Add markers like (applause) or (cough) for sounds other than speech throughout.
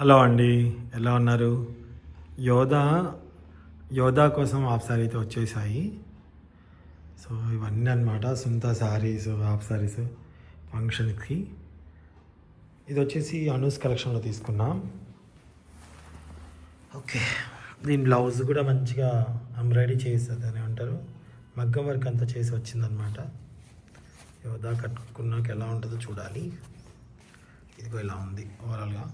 Hello అండి ఎలా ఉన్నారు? యోధా యోధా కోసం హాఫ్ శారీతో వచ్చేసాయి. సో ఇవన్నీ అనమాట సొంత శారీస్ హాఫ్ సారీస్ ఫంక్షన్కి. ఇది వచ్చేసి అనూస్ కలెక్షన్లో తీసుకున్నాం. ఓకే దీని బ్లౌజ్ కూడా మంచిగా ఎంబ్రాయిడరీ చేస్తుంది అని అంటారు. మగ్గం వర్క్ అంతా చేసి వచ్చిందనమాట యోధా కట్టుకున్నాక ఎలా ఉంటుందో చూడాలి. ఇదిగో ఇలా ఉంది ఓవరాల్గా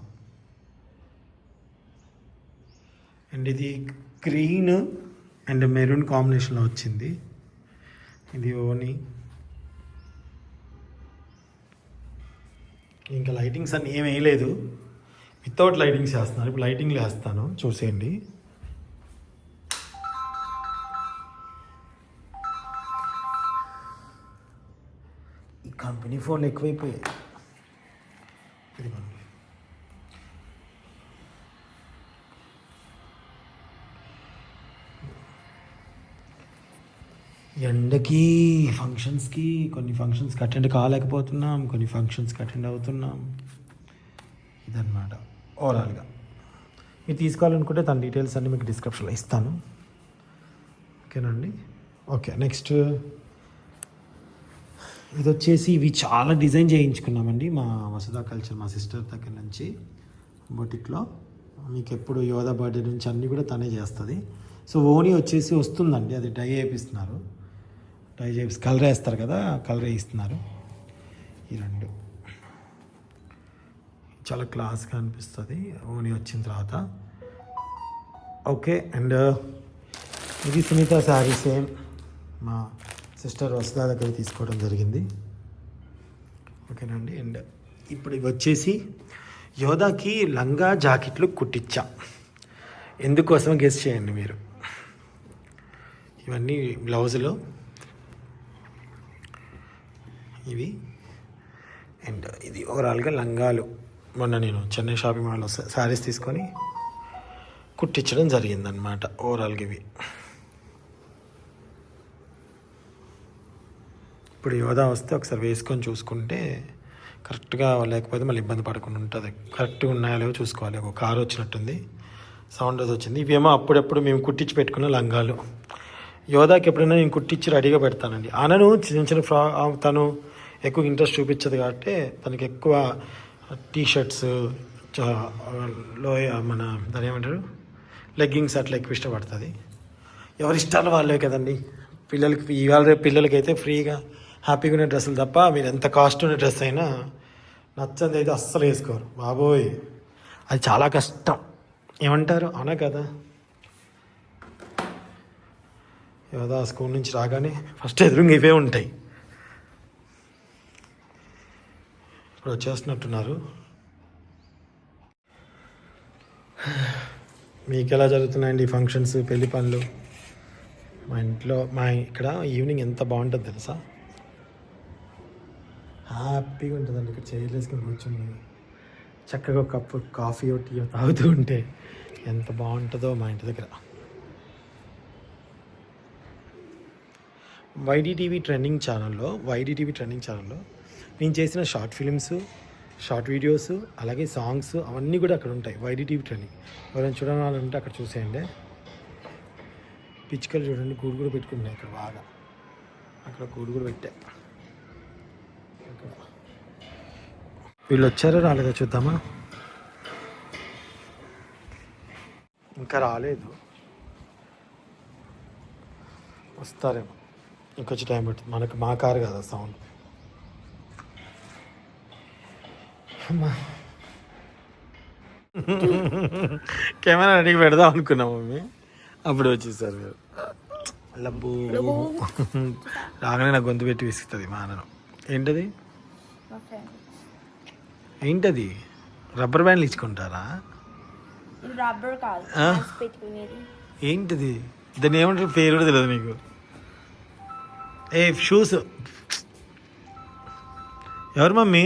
అండ్ ఇది గ్రీన్ అండ్ మెరూన్ కాంబినేషన్లో వచ్చింది. ఇది ఓని. ఇంకా లైటింగ్స్ అన్నీ ఏం వేయలేదు. వితౌట్ లైటింగ్స్ వేస్తున్నారు. ఇప్పుడు లైటింగ్లు వేస్తాను. చూసేయండి. ఈ కంపెనీ ఫోన్లు ఎక్కువైపోయాయి. ఎండకి ఫంక్షన్స్కి కొన్ని ఫంక్షన్స్కి అటెండ్ కాలేకపోతున్నాం కొన్ని ఫంక్షన్స్కి అటెండ్ అవుతున్నాం. ఇదన్నమాట. ఓవరాల్గా మీరు తీసుకోవాలనుకుంటే తన డీటెయిల్స్ అన్నీ మీకు డిస్క్రిప్షన్లో ఇస్తాను. ఓకేనండి ఓకే నెక్స్ట్ ఇది వచ్చేసి ఇవి చాలా డిజైన్ చేయించుకున్నామండి. మా వసుధా కల్చర్ మా సిస్టర్ దగ్గర నుంచి బొటిక్లో. మీకు ఎప్పుడు యోధ బర్త్డే నుంచి అన్నీ కూడా తనే చేస్తుంది. సో ఓనీ వచ్చేసి వస్తుందండి. అది డై వేపిస్తున్నారు. ట్రై చేసి కలర్ వేస్తారు కదా కలర్ వేయిస్తున్నారు. ఈ రెండు. చాలా క్లాస్గా అనిపిస్తుంది. ఓనీ వచ్చిన తర్వాత. ఓకే అండ్ ఇది సునీత శారీ సేమ్. మా సిస్టర్ వసుదా దగ్గర తీసుకోవడం జరిగింది. ఓకేనండి అండ్ ఇప్పుడు ఇవి వచ్చేసి యోధాకి లంగా జాకెట్లు కుట్టించా ఎందుకోసం గెస్ట్ చేయండి మీరు. ఇవన్నీ బ్లౌజులు. ఇవి. అండ్ ఇది ఓవరాల్గా లంగాలు. మొన్న నేను చెన్నై షాపింగ్ మాల్లో శారీస్ తీసుకొని కుట్టించడం జరిగిందనమాట ఓవరాల్గా ఇవి. ఇప్పుడు యోధా వస్తే ఒకసారి వేసుకొని చూసుకుంటే కరెక్ట్గా లేకపోతే మళ్ళీ ఇబ్బంది పడకుండా ఉంటుంది. కరెక్ట్గా ఉన్నాయో లేవో చూసుకోవాలి. ఒక కారు వచ్చినట్టుంది. సౌండ్ అది వచ్చింది. ఇవేమో అప్పుడప్పుడు మేము కుట్టించి పెట్టుకున్న లంగాలు. యోధాకి ఎప్పుడైనా నేను కుట్టించి రెడీగా పెడతానండి. అనను చిన్న చిన్న ఫ్రా తను ఎక్కువ ఇంట్రెస్ట్ చూపించదు కాబట్టి తనకి ఎక్కువ టీ షర్ట్స్లో మన దాని ఏమంటారు? లెగ్గింగ్స్ అట్లా ఎక్కువ ఇష్టపడుతుంది. ఎవరి ఇష్టాలు వాళ్ళే కదండి. పిల్లలకి ఇవాళ రేపు పిల్లలకి అయితే ఫ్రీగా హ్యాపీగా ఉన్న డ్రెస్సులు తప్ప మీరు ఎంత కాస్ట్ ఉన్న డ్రెస్ అయినా నచ్చంది అయితే అస్సలు వేసుకోరు. బాబోయ్. అది చాలా కష్టం. ఏమంటారు? అవునా కదా? యోదా స్కూల్ నుంచి రాగానే ఫస్ట్ ఎదురుగా ఇవే ఉంటాయి. ఇప్పుడు వచ్చేస్తున్నట్టున్నారు. మీకు ఎలా జరుగుతున్నాయండి ఫంక్షన్స్ పెళ్ళి పనులు? మా ఇంట్లో మా ఇక్కడ ఈవినింగ్ ఎంత బాగుంటుంది తెలుసా? హ్యాపీగా ఉంటుందండి ఇక్కడ చైర్లు వేసుకొని కూర్చుని. చక్కగా కప్పు కాఫీ టీ తాగుతూ ఉంటే ఎంత బాగుంటుందో మా ఇంటి దగ్గర. వైడీటీవీ ట్రెండింగ్ ఛానల్లో వైడీటీవీ ట్రెండింగ్ ఛానల్లో నేను చేసిన షార్ట్ ఫిలిమ్స్ షార్ట్ వీడియోస్ అలాగే సాంగ్స్ అవన్నీ కూడా అక్కడ ఉంటాయి. వైడి టీవీ ఎవరైనా చూడాలంటే అక్కడ చూసేయండి. పిచ్చుకలు చూడండి. గూడు కూడా పెట్టుకున్నాయి అక్కడ బాగా. అక్కడ గూడు కూడా పెట్టా. అక్కడ. వీళ్ళు వచ్చారో? రాలేదో? చూద్దామా? ఇంకా రాలేదు. వస్తారేమో. ఇంకొచ్చి టైం పడుతుంది. మనకు మా కారు కదా సౌండ్. అమ్మా. కెమెరా అడిగి పెడదాం అనుకున్నాం మమ్మీ. అప్పుడు వచ్చేసారు మీరు. లబ్బు. రాగానే నాకు గొంతు పెట్టి విసుకుతుంది మా అన్నను ఏంటది? ఏంటది? రబ్బర్ బ్యాండ్లు ఇచ్చుకుంటారా? ఇది రబ్బర్ కాదు. ఏంటిది? దాన్ని ఏమంటారు? పేరు కూడా తెలియదు నీకు. ఏ షూస్. ఎవరు మమ్మీ?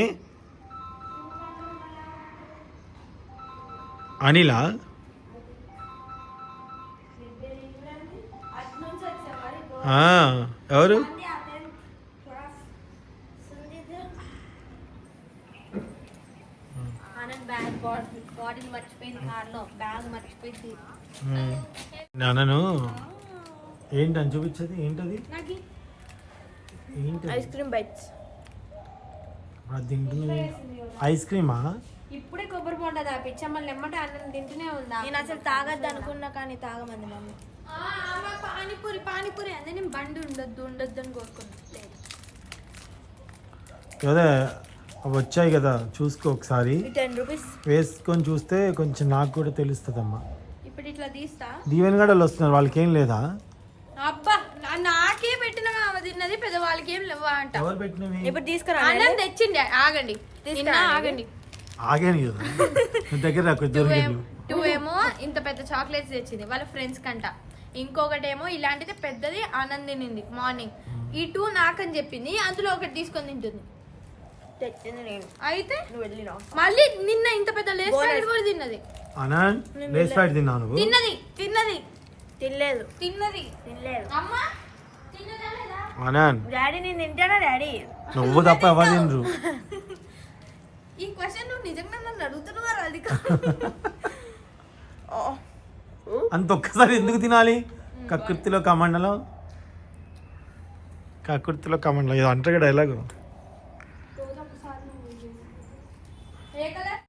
మర్చిపోయింది మ్మ్. నాన్నను ఏంటని చూపించేది? ఏంటది? Ice cream bites. అది ఐస్ క్రీమా? ఇప్పుడే కొబ్బరి బొండ తాపించా మళ్ళీ ఎమ్మట అన్నం తింటూనే ఉందా? నేను అసలు తాగద్దు అనుకున్నా కానీ తాగమంది మమ్మీ. ఆ, ఆమె పానీపూరి పానీపూరి. అదే నేను బండి ఉండొద్దు ఉండొద్దు అని కోరుకున్నా. లేదు. కదా అవి వచ్చాయి కదా చూసుకో ఒకసారి. Ten rupees. వేసుకొని చూస్తే కొంచెం నాకు కూడా తెలుస్తుందమ్మా. ఇప్పుడు ఇట్లా తీస్తా. దీవెన్ గడలు వస్తున్నారు వాళ్ళకి ఏం లేదా? అబ్బా నా- నాకే పెట్టిన ఆమె తిన్నది పెద్దవాళ్ళకి ఏం లేవా అంట. ఎవరు పెట్టినవి? ఇప్పుడు తీసుకురా అన్నం తెచ్చిండి ఆగండి. నిన్న. ఆగండి. ఆగాను కదా. దగ్గర నాకు టూ (laughs) దొరికింది. ఏమో టూ ఏమో ఇంత పెద్ద చాక్లెట్స్ తెచ్చింది వాళ్ళ ఫ్రెండ్స్ కంట. ఇంకొకటి ఏమో ఇలాంటిది పెద్దది ఆనంద్ తినింది మార్నింగ్ ఈ టూ నాకని చెప్పింది అందులో ఒకటి తీసుకొని తింటుంది. తెచ్చింది నేను. అయితే మళ్ళీ నిన్న ఇంత పెద్ద లేస్. ప్యాకెట్ కూడా తిన్నది. అనంత్ లేస్ తిన్నావు నువ్వు? తిన్నది తిన్నది. తినలేదు. తిన్నది. తినలేదు. అమ్మా తిన్నదా లేదా? అనంత్ డాడీ నేను తింటానా డాడీ? నువ్వు తప్ప ఎవరు తినరు. (laughs) ఈ క్వశ్చన్ నువ్వు నిజంగా నన్ను అడుగుతున్నావు అది (laughs) అంత ఒక్కసారి ఎందుకు తినాలి? కకృతిలో కమండలో? కకృతిలో కమండలో ఇది అంటారు డైలాగు